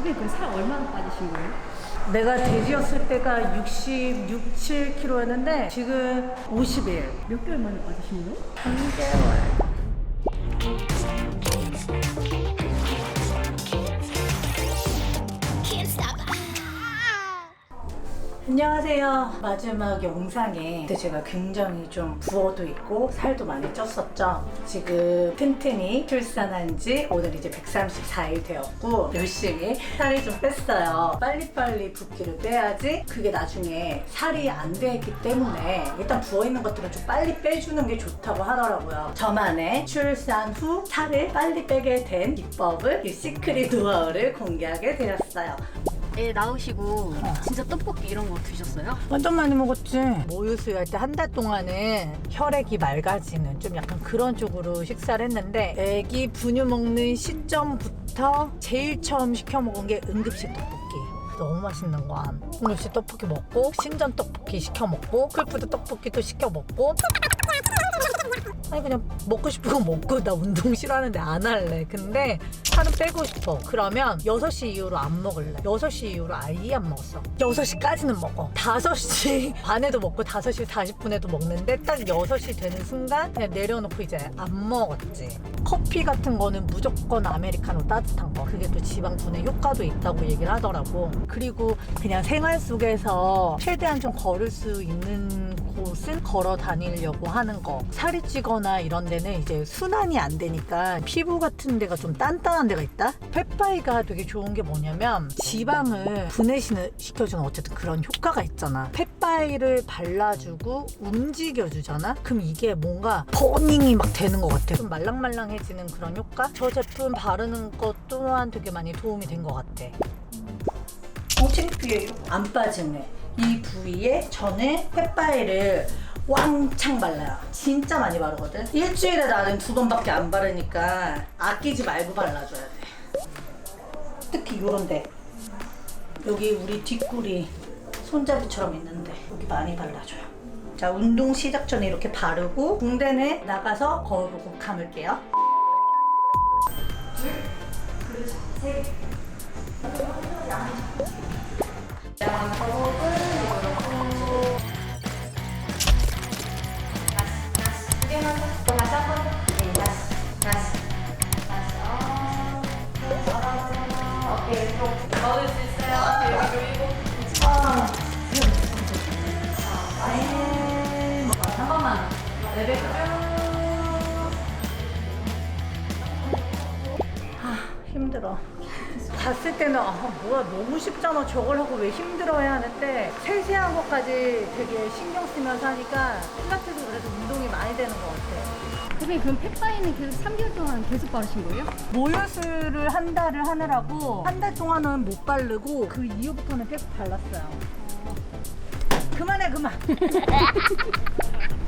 선생님 그럼 살 얼마나 빠지신 거예요? 내가 돼지였을 때가 66, 7kg였는데 지금 51. 몇 개월 만에 빠지신 거예요? 3개월. 안녕하세요. 마지막 영상에 그때 제가 굉장히 좀 부어도 있고 살도 많이 쪘었죠. 지금 튼튼히 출산한 지 오늘 이제 134일 되었고 열심히 살이 좀 뺐어요. 빨리빨리 붓기를 빼야지 그게 나중에 살이 안 되기 때문에 일단 부어있는 것들은 좀 빨리 빼주는 게 좋다고 하더라고요. 저만의 출산 후 살을 빨리 빼게 된 비법을 이 시크릿 노하우를 공개하게 되었어요. 애 낳으시고 진짜 떡볶이 이런 거 드셨어요? 완전 많이 먹었지. 모유 수유할 때 한 달 동안은 혈액이 맑아지는 좀 약간 그런 쪽으로 식사를 했는데 애기 분유 먹는 시점부터 제일 처음 시켜 먹은 게 응급실 떡볶이. 너무 맛있는 거야. 응급실 떡볶이 먹고 신전 떡볶이 시켜 먹고 풀푸드 떡볶이도 시켜 먹고 아니 그냥 먹고 싶은 거 먹고 나 운동 싫어하는데 안 할래. 근데 살은 빼고 싶어. 그러면 6시 이후로 안 먹을래. 6시 이후로 아예 안 먹었어. 6시까지는 먹어. 5시 반에도 먹고 5시 40분에도 먹는데 딱 6시 되는 순간 그냥 내려놓고 이제 안 먹었지. 커피 같은 거는 무조건 아메리카노 따뜻한 거. 그게 또 지방 분해 효과도 있다고 얘기를 하더라고. 그리고 그냥 생활 속에서 최대한 좀 걸을 수 있는 곳은 걸어 다니려고 하는 거. 살이 찌거나 이런 데는 이제 순환이 안 되니까 피부 같은 데가 좀 단단한 데가 있다? 펫바이가 되게 좋은 게 뭐냐면 지방을 분해시켜주는 어쨌든 그런 효과가 있잖아. 펫바이를 발라주고 움직여주잖아? 그럼 이게 뭔가 버닝이 막 되는 것 같아. 좀 말랑말랑해지는 그런 효과? 저 제품 바르는 것 또한 되게 많이 도움이 된 것 같아. 어, 창피해요. 안 빠지네. 이 부위에 저는 햇바이를 왕창 발라요. 진짜 많이 바르거든. 일주일에 나는 두 번밖에 안 바르니까 아끼지 말고 발라줘야 돼. 특히 요런데 여기 우리 뒷골이 손잡이처럼 있는데 여기 많이 발라줘요. 자 운동 시작 전에 이렇게 바르고 공대에 나가서 거울 보고 감을게요. 잠깐만. 레벨 쭉. 힘들어. 봤을 때는 아, 뭐야 너무 쉽잖아 저걸 하고 왜 힘들어야 하는데 세세한 것까지 되게 신경 쓰면서 하니까 필라테도 그래서 운동이 많이 되는 것 같아. 선생님 그럼 펫바이는 계속 3개월 동안 계속 바르신 거예요? 모유수를 한 달을 하느라고 한 달 동안은 못 바르고 그 이후부터는 계속 발랐어요. 그만해 그만.